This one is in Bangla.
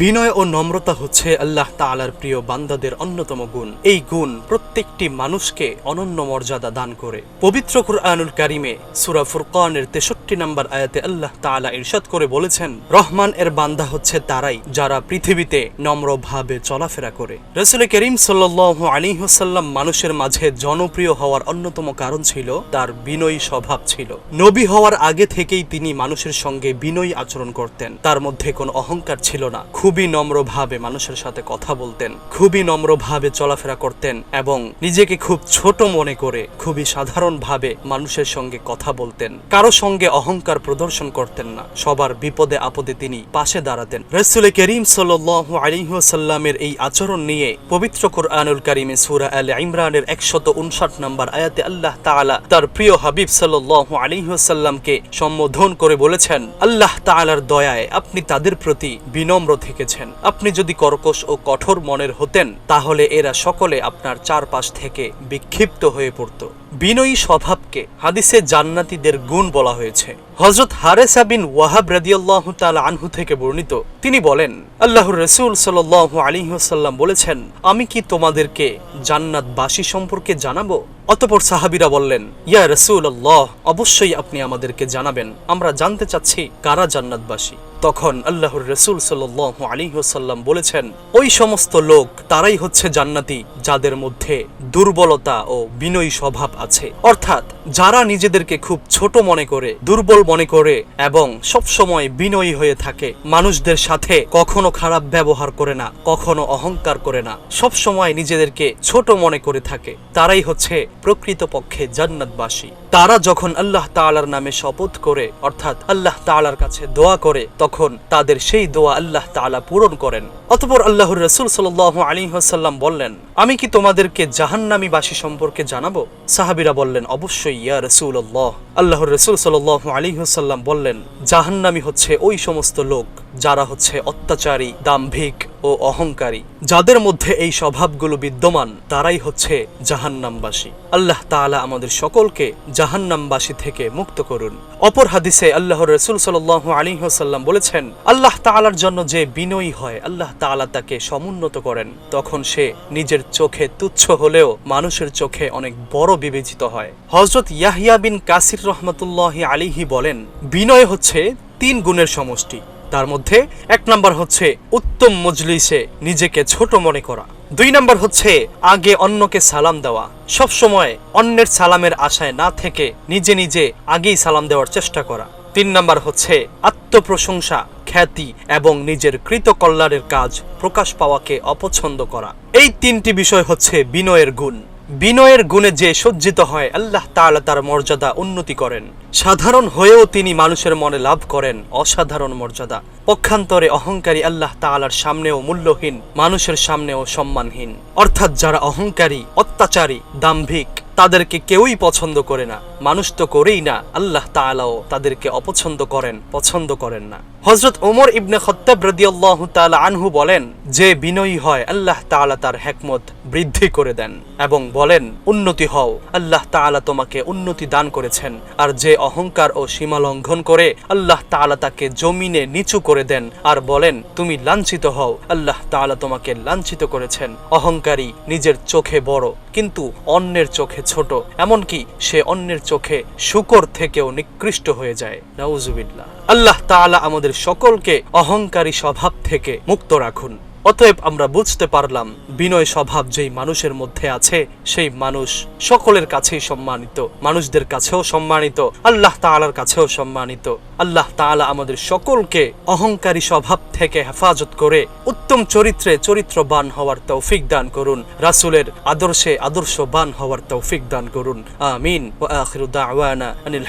বিনয় ও নম্রতা হচ্ছে আল্লাহ তাআলার প্রিয় বান্দাদের অন্যতম গুণ। এই গুণ প্রত্যেকটি মানুষকে অনন্য মর্যাদা দান করে। পবিত্র কুরআনুল কারিমে সূরা ফুরকানের তেষট্টি নম্বর আয়াতে আল্লাহ তাআলা ইরশাদ করে বলেছেন, রহমান এর বান্দা হচ্ছে তারাই যারা পৃথিবীতে নম্রভাবে চলাফেরা করে। রসুল করিম সাল্লাল্লাহু আলাইহি ওয়াসাল্লাম মানুষের মাঝে জনপ্রিয় হওয়ার অন্যতম কারণ ছিল তার বিনয়ী স্বভাব ছিল। নবী হওয়ার আগে থেকেই তিনি মানুষের সঙ্গে বিনয়ী আচরণ করতেন। তার মধ্যে কোনো অহংকার ছিল না। খুবই নম্রভাবে মানুষের সাথে কথা বলতেন, খুবই নম্রভাবে চলাফেরা করতেন এবং নিজেকে খুব ছোট মনে করে খুবই সাধারণভাবে মানুষের সঙ্গে কথা বলতেন। কারও সঙ্গে অহংকার প্রদর্শন করতেন না, সবার বিপদে আপদে তিনি পাশে দাঁড়াতেন। রসুল করিম সাল্লাল্লাহু আলাইহি ওয়াসাল্লামের এই আচরণ নিয়ে পবিত্র কোরআনুল কারিমে সূরা আল ইমরানের একশত উনষাট নম্বর আয়াতে আল্লাহ তাআলা তার প্রিয় হাবিব সাল্লাল্লাহু আলাইহি ওয়াসাল্লামকে সম্বোধন করে বলেছেন, আল্লাহ তাআলার দয়ায় আপনি তাদের প্রতি বিনম্র থেকেছেন আপনি যদি কর্কশ ও কঠোর মনের হতেন, তাহলে এরা সকলে আপনার চারপাশ থেকে বিক্ষিপ্ত হয়ে পড়ত। বিনয়ী স্বভাবকে হাদিসে জান্নাতীদের গুণ বলা হয়েছে। হজরত হারেসা বিন ওয়াহাব রাদিয়াল্লাহু তাআলা আনহু থেকে বর্ণিত, তিনি বলেন, আল্লাহর রসুল সাল্লাল্লাহু আলাইহি ওয়াসাল্লাম বলেছেন, আমি কি তোমাদেরকে জান্নাতবাসী সম্পর্কে জানাব? অতপর সাহাবীরা বললেন, ইয়া রাসূলুল্লাহ, অবশ্যই আপনি আমাদেরকে জানাবেন। আমরা জানতে চাচ্ছি কারা জান্নাতবাসী? তখন আল্লাহর রসুল সাল্লাল্লাহু আলাইহি ওয়াসাল্লাম বলেছেন, ওই সমস্ত লোক তারাই হচ্ছে জান্নাতি, যাদের মধ্যে দুর্বলতা ও বিনয়ী স্বভাব আছে। অর্থাৎ যারা নিজেদেরকে খুব ছোট মনে করে, দুর্বল মনে করে এবং সব সময় বিনয়ী হয়ে থাকে, মানুষদের সাথে কখনো খারাপ ব্যবহার করে না, কখনো অহংকার করে না। সব সময় নিজেদেরকে ছোট মনে করে থাকে। তারাই হচ্ছে প্রকৃতপক্ষে জান্নাতবাসী। তারা যখন আল্লাহ তালার নামে শপথ করে, অর্থাৎ আল্লাহ তালার কাছে দোয়া করে, তখন তাদের সেই দোয়া আল্লাহ তালা পূরণ করেন, অতপর আল্লাহর রসুল সাল আলী হাসাল্লাম বললেন, আমি কি তোমাদেরকে জাহান্নামী বাসী সম্পর্কে জানাব? সাহাবিরা বললেন, অবশ্যই, ইয়া রসুল আল্লাহর রসুল সাল আলী হাসাল্লাম বললেন, জাহান্নামী হচ্ছে ওই সমস্ত লোক যারা হচ্ছে অত্যাচারী, দাম্ভিক ও অহংকারী। যাদের মধ্যে এই স্বভাবগুলো বিদ্যমান, তারাই হচ্ছে জাহান্নামবাসী। আল্লাহ তাআলা আমাদের সকলকে জাহান্নামবাসী থেকে মুক্ত করুন। অপর হাদিসে আল্লাহ রসুল সাল্লাল্লাহু আলাইহি ওয়াসাল্লাম বলেছেন, আল্লাহ তাআলার জন্য যে বিনয়ী হয়, আল্লাহ তাআলা তাকে সমুন্নত করেন। তখন সে নিজের চোখে তুচ্ছ হলেও মানুষের চোখে অনেক বড় বিবেচিত হয়। হজরত ইয়াহিয়া বিন কাসির রহমতুল্লাহ আলিহি বলেন, বিনয় হচ্ছে তিন গুণের সমষ্টি। তার মধ্যে এক নাম্বার হচ্ছে উত্তম মজলিসে নিজেকে ছোট মনে করা। দুই নাম্বার হচ্ছে আগে অন্যকে সালাম দেওয়া। সব সময় অন্যের সালামের আশায় না থেকে নিজে নিজে আগেই সালাম দেওয়ার চেষ্টা করা। তিন নাম্বার হচ্ছে আত্মপ্রশংসা, খ্যাতি এবং নিজের কৃতকল্যাণের কাজ প্রকাশ পাওয়াকে অপছন্দ করা। এই তিনটি বিষয় হচ্ছে বিনয়ের গুণ। বিনয়ের গুণে যে সজ্জিত হয়, আল্লাহ তাআলা তার মর্যাদা উন্নতি করেন। সাধারণ হয়েও তিনি মানুষের মনে লাভ করেন অসাধারণ মর্যাদা। পক্ষান্তরে অহংকারী আল্লাহ তাআলার সামনেও মূল্যহীন, মানুষের সামনেও সম্মানহীন। অর্থাৎ যারা অহংকারী, অত্যাচারী, দাম্ভিক, তাদেরকে কেউই পছন্দ করে না। মানুষ তো করেই না, আল্লাহ তাআলাও তাদেরকে অপছন্দ করেন, পছন্দ করেন না। হজরত ওমর ইবনে খত্তাব রাদিয়াল্লাহু তাআলা আনহু বলেন, যে বিনয়ী হয়, আল্লাহ তাআলা তার হেকমত বৃদ্ধি করে দেন এবং বলেন, উন্নতি হও, আল্লাহ তাআলা তোমাকে উন্নতি দান করেছেন। আর যে অহংকার ও সীমা লঙ্ঘন করে, আল্লাহ তাআলা তাকে জমিনে নিচু করে দেন আর বলেন, তুমি লাঞ্ছিত হও, আল্লাহ তাআলা তোমাকে লাঞ্ছিত করেছেন। অহংকারী নিজের চোখে বড়, কিন্তু অন্যের চোখে ছোট। এমনকি সে অন্যের চোখে শুকর থেকেও নিকৃষ্ট হয়ে যায়। নাউজুবিল্লাহ। আল্লাহ তালা আমাদের সকলকে অহংকারী স্বভাব থেকে মুক্ত রাখুন। অতএব আমরা বুঝতে পারলাম, বিনয় স্বভাব যেই মানুষের মধ্যে আছে, সেই মানুষ সকলের কাছেই সম্মানিত। মানুষদের কাছেও সম্মানিত, আল্লাহ তাআলার কাছেও সম্মানিত। আল্লাহ তাআলা আমাদের সকলকে অহংকারী স্বভাব থেকে হেফাজত করে উত্তম চরিত্রে চরিত্রবান হওয়ার তৌফিক দান করুন। রাসূলের আদর্শে আদর্শবান হওয়ার তৌফিক দান করুন। আমিন। ওয়া আখিরু দাওয়ানা আনিল